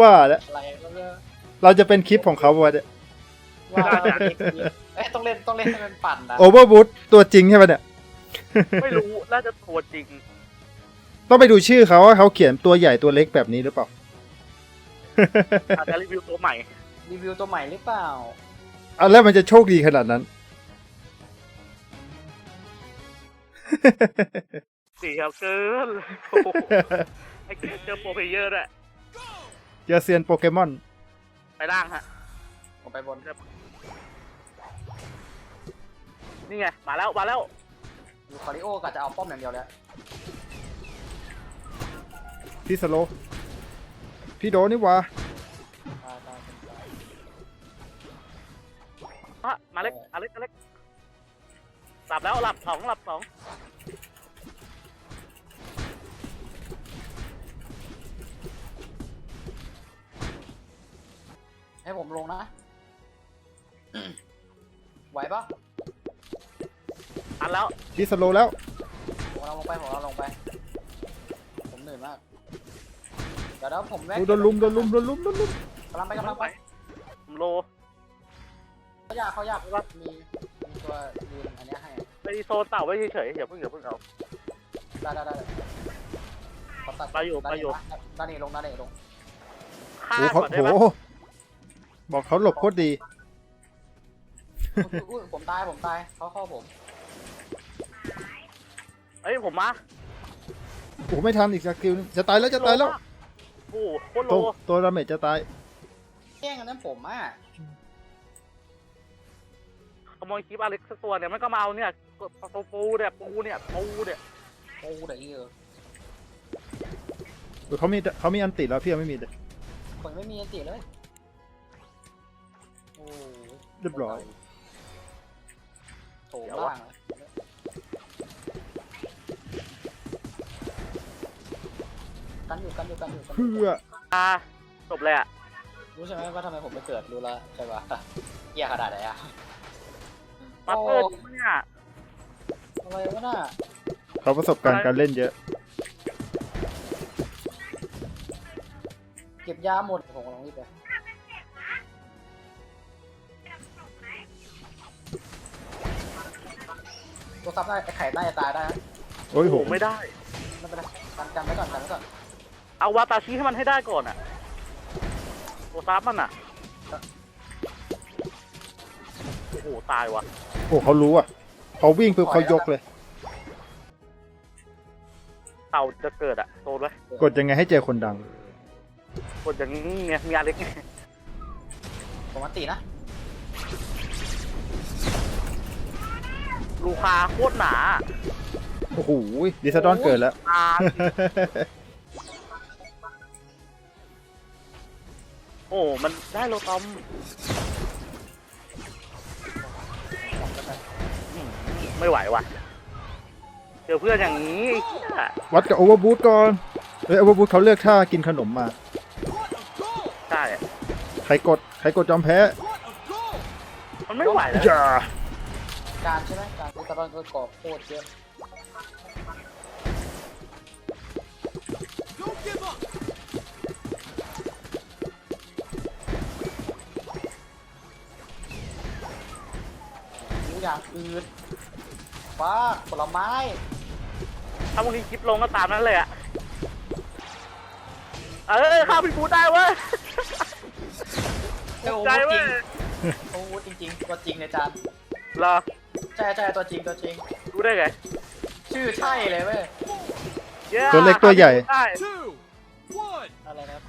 ว่าแล้วอะไรแล้วก็เราจะเป็นคลิปของเขาวะเนี่ยว่าเอ้ยต้องเล่นต้องเล่นให้มันปั่นนะโอเวอร์บูทตัวจริงใช่ปะเนี่ย ไม่รู้ น่าจะตัวจริง ต้องไปดูชื่อเขาว่าเขาเขียนตัวใหญ่ตัวเล็กแบบนี้หรือเปล่า อาจจะรีวิวตัวใหม่ รีวิวตัวใหม่หรือเปล่าเอาแล้วมันจะโชคดีขนาดนั้นสี่ครับเกินโอ้โหไอ้เกมเจอโปรเพลเยอร์ด้วยเจอเซียนโปเกมอน ไปล่างฮะ ผมไปบนนี่ไง มาแล้ว มาแล้วลูคาริโอก็จะเอาป้อมอย่างเดียวเลยพี่สโลว์พี่โดนี่หวะตายตายตายอะมาเล็กอเล็กอเล็กหลับแล้ว หลับสองหลับสอง ให้ผมลงนะ ไหวปะอันแล้วพี่สโลว์แล้ว ผมเราลงไปผมเราลงไป ผมเหนื่อยมาก เดี๋ยวเดี๋ยวผมแวะโดนลุมโดนลุมโดนลุมโดนลุมกำลังไปกำลังไปผมโลเขายากเขายากว่ามีมีตัวยืนอันเนี้ยให้ ไปโซนเต่าไว้เฉยๆอย่าเพิ่งอย่าเพิ่งเอา ได้ได้ได้ขอตัดไปอยู่ไปอยู่ ด้านนี้ลงด้านนี้ลงฆ่าโอ้เขาก่อนได้โหไหม บอกเขาหลบโคตรดีอุ๊ยอุ๊ยผมตายผมตายเขาเข้าผม เอ้ยผมมาโอ้โหไม่ทันอีกสกิลนึงจะตายแล้วจะตายแล้ว โอ้โหโคตรโลตัวตัวดาเมจจะตาย แย่งอันนั้นผมอะขโมยคลิปอเล็กสักตัวเนี่ยมันก็มาเอาเนี่ยปูปูเนี่ยปูเนี่ยปูเนี่ยโอ้เดี๋ยวเออเออเขามีเขามีอันติแล้วพี่ยังไม่มีเลย ผมไม่มีอันติเลย โอ้เรียบร้อยโถล่างอะกันอยู่กันอยู่กันอยู่กันอยู่เพื่ออ่าจบเลยอะรู้ใช่ไหมว่าทำไมผมไม่เกิดรู้แล้วใช่ปะเหี้ยขนาดไหนอะมาเตอร์เนี่ยอะไรวะน่ะเขาประสบการณ์การเล่นเยอะ เก็บยาหมดผมกำลังรีบไป ตัวซับได้ไอ้ไข่น่าจะตายได้นะโอ้ยโหไม่ได้ ไม่เป็นไรกันกันไว้ก่อนกันไว้ก่อนเอาวาตาชิให้มันให้ได้ก่อนอะตัวซับมันอะโอ้โหตายวะโอ้เขารู้อะเขาวิ่งปุ๊บเขายกเลย เต่าจะเกิดอะโตไว้กดยังไงให้เจอคนดังกดอย่างนี้ไงมีอเล็กไงผมมันตีนะ ลูคาโคตรหนาโอ้โหดิสดอนเกิดแล้วตาโอ้ มันได้โลตอมอืมไม่ไหวว่ะ เจอเพื่อนอย่างนี้ไอ้เหี้ยวัดกับโอเวอร์บูทก่อนเอ้ยโอเวอร์บูทเขาเลือกท่ากินขนมมา ใช่อะใครกด ใครกดจอมแพ้มันไม่ไหวแล้ว อย่า การใช่ไหมการอุตรอนก็กรอบโคตรเยอะทุกอย่างอื่นฟ้าผลไม้ถ้าพรุ่งนี้คลิปลงก็ตามนั้นเลยอะเออข้าวพี่ปูได้เว้ยเอ้ยโอ้ใจจเว้ริยงโอ้จริงจริงๆตัวจริงเลยจานเหรอ ใช่ใช่ตัวจริงตัวจริง รู้ได้ไงชื่อใช่เลยเว้ย ย้ตัวเล็กตัวใหญ่ ได้ two, one, อะไรนะครับ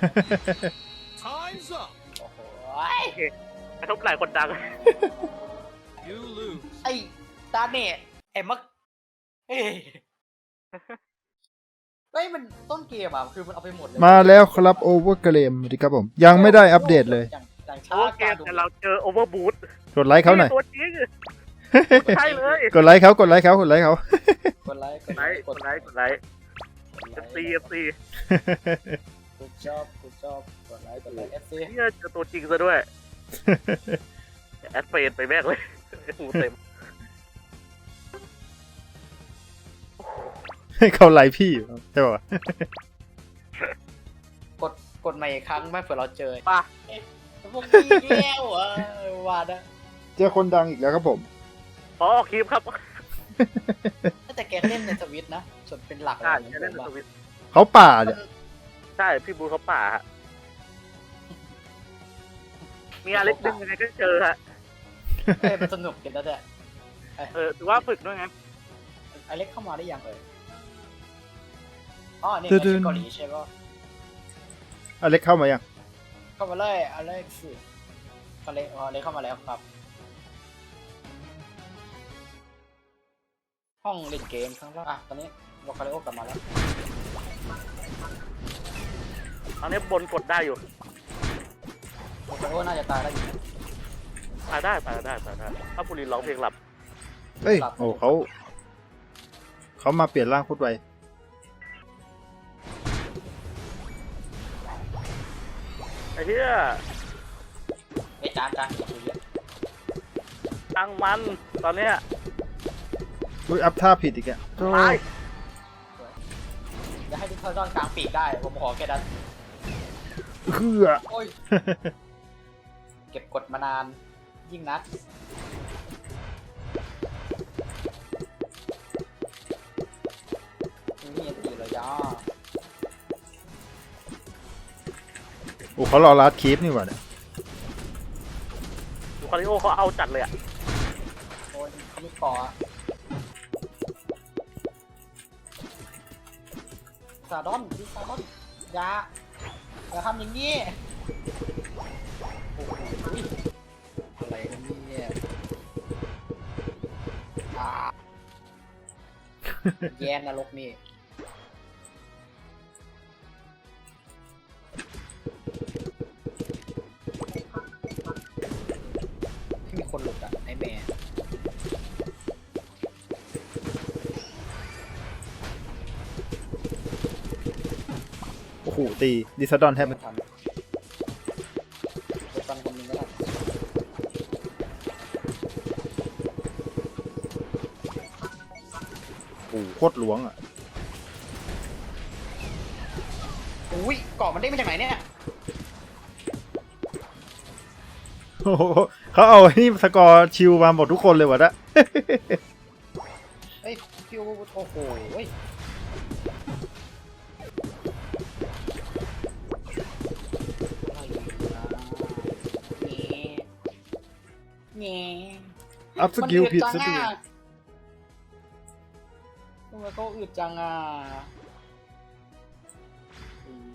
time's up. โอ้โหกระทบไหล่คนดัง You lose. ไอ้ตาเน่ไอ้มักเฮ้ยเฮ้ยมันต้นเกมอะคือมันเอาไปหมดเลยมาแล้วครับโอเวอร์เกมสวัสดีครับผม ยังไม่ได้อัปเดตเลยอย่างอย่างโอช้าเกมแต่เราเจอโอเวอร์บูทกดไลค์เขาหน่อยตัวจริง ใช่เลยกดไลค์เขากดไลค์เขากดไลค์เขากดไลค์กดไลค์กดไลค์กดไลค์เอฟซีเอฟซีกดชอบกดชอบกดไลค์กดไลค์เอฟซีเนี่ยเจอตัวจริงซะด้วยแอดเฟนไปแม่งเลยหูเต็มให้เขาไลค์พี่อยู่ใช่ป่ะกดใหม่อีกครั้งไม่เผื่อเราเจอป่ะพวกนี้อีกแล้วเหรอว่านะเจอคนดังอีกแล้วครับผมพ อออกคลิปครับแต่แกเล่นในสวิตช์นะ ส่วนเป็นหลักใช่เลยจะเล่นในสวิตช์เขาป่าเนี่ยใช่พี่บูธเขาป่าฮะมีอะไรดึงยังไงก็เจอฮะเอ้ยมันสนุกกันแล้วเนี่ยเออถือว่าฝึกด้วยไงอเล็กเข้ามาได้ยังเอ่ยอ๋อนี่ตึ๊ไงดๆชื่อเกาหลีใช่ปะอเล็กเข้ามายัง เข้ามาเลยอเล็กซ์อเล็กอ๋ออเล็กเข้ามาแล้วครับ ห้องเล่นเกมข้างล่างอะตอนนี้วอคาริโอกลับมาแล้วตอนนี้บนกดได้อยู่วอคาริโอน่าจะตายแล้วอยู่นะตายได้ตายได้ตายได้ ถ้าปุรินร้องเพลงหลับเอ้ยหลับโอ้เขา เขามาเปลี่ยนร่างโคตรไวไอ้เหี้ยไอ้จานจานอย่าคุยเยอะตังมัน ตอนเนี้ย อุ้ยอัพท่าผิดอีกอะโธ่ตายอย่าให้ดิจิทัลดอนกลางปีกได้ ผมขอแค่นั้นเฮือ โอ้ย เก็บกดมานาน ยิ่งนักนี่ยังตีเลยย่าโอ้เขารอลัดคีฟนี่หว่าเนี่ยดูคาริโอเขาเอาจัดเลยอะโอ้ยเขาไม่ก่ออะ ซาดอนดิซาดอนอย่าอย่าทำอย่างนี้โอ้โหอะไรกันเนี่ยอ่าแย่นรกนี่ ตีดิสดอนแทบไม่ไม่ทันเดี๋ยวฟันคนหนึงก็ได้โอ้โหโคตรหลวงอะอุ้ยเกาะมันได้มาจากไหนเนี่ยโอ้โหเขาเอาไอ้นี่สกอร์ชิลมาหมดทุกคนเลยวะนะ เฮ้ยฟิวโอ้โหเฮ้ย วะนี่นี่อัพสกิลผิดมัซะนด้วอึยจังอะทำไมเขาอึดจังอะอืม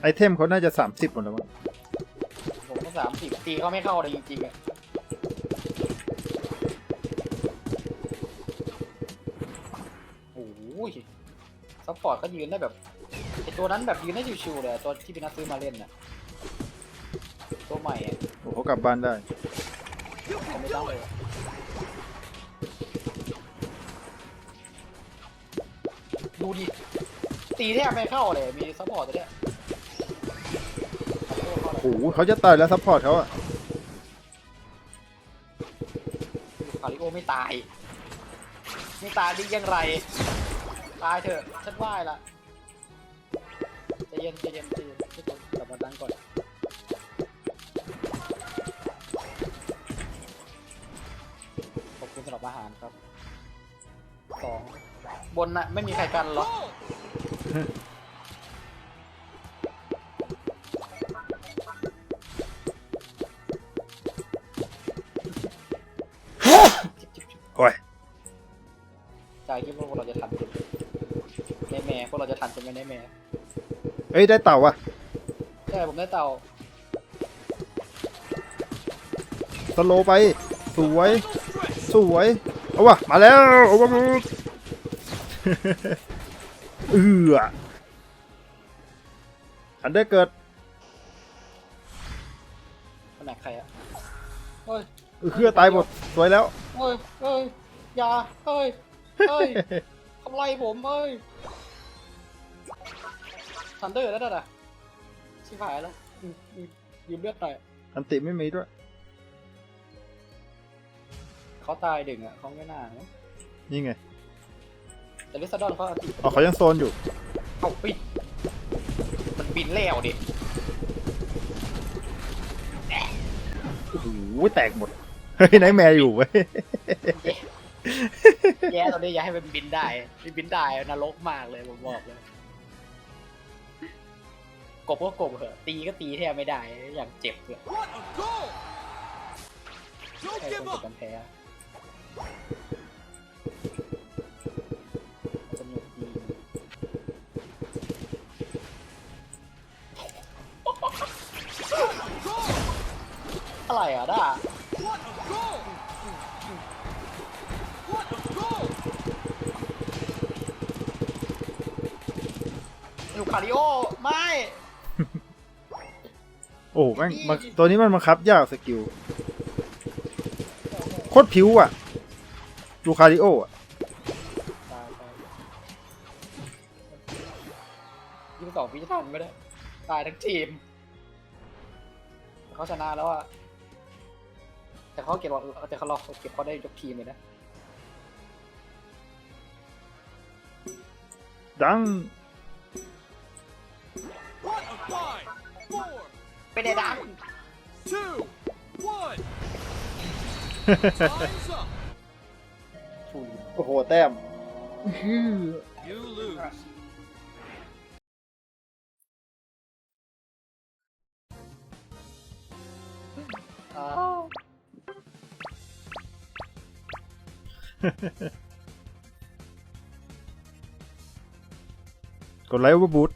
ไอเทมเขาน่าจะสามสิบหมดแล้วมั้งผมก็สามสิบตีเขาไม่เข้าเลยจริงๆอะโอ้ยซัพพอร์ตก็ยืนได้แบบไอตัวนั้นแบบยืนได้ชิวๆเลยอะตัวที่พี่นัทซื้อมาเล่นน่ะตัวใหม่อะโอ้โหเขา กลับบ้านได้ผมไม่ต้องเลยดูดิ ตีแทบไม่เข้าเลย มีซัพพอร์ตตัวเนี้ยโอ้โหเขาจะตายแล้วซัพพอร์ตเขาอะคาริโอไม่ตาย ไม่ตายได้อยังไร ตายเถอะ ฉันไหว้ละใจเย็นใจเย็นใจเย็นทุกคนกลับมาตั้งก่อน ขอบคุณสำหรับอาหารครับสองบนน่ะไม่มีใครกันหรอก Oh! โอ้ยใจคิดว่าพวกเราจะทันในแม่พวกเราจะทันใช่ไหมในแม่เอ้ยได้เต่าว่ะใช่ผมได้เต่าสโลว์ไป สวย Final stretch. สวยเอาว่ะมาแล้วเอาว่ะเอืออันเดอร์เกิดขนาดใครอะเฮ้ยเออเครือตายหมดสวยแล้วเฮ้ยเฮ้ยอย่าเฮ้ยเฮ้ยทำไรผมเฮ้ยทันเดอร์แล้วน่ะชิบหายแล้วอืมอืมยืมเลือดหน่อยอันติไม่มีด้วย เขาตายดึงอะเขาไม่น่านะนี่ไงแต่ลิซาดอนเขาอันติอ๋อเขายังโซนอยู่ เอาปิดบินแล้วดิโอ้โหแตกหมด เฮ้ยไนท์แมร์อยู่เว้ย แย่ตอนนี้อย่าให้มันบินได้ที่บินได้นรกมากเลยผมบอกเลยกบก็กบเหอะตีก็ตีแทบไม่ได้อย่างเจ็บเลย What a goal! Don't ใคร give คน up! จะกันแพ้ สนุกดีอะไรอะด้า What a goal! What a goal! ลูคาริโอ ไม่ โอ้โหแม่งมันตัวนี้มันบังคับยากสกิล โคตรผิวอะ ลูคาริโออะตายตายยี่สิบสองพิทันไม่ได้ตายทั้งทีมเขาชนะแล้วอะแต่เขาเก็บแต่เขารอเก็บเขาได้ยกทีมเลยนะ ดัง What a five! Four, เป็นไอ้ดัง two, one! Time's up! โอ้โห แต้ม You lose. อ้าวกดไลค์ว่าบูท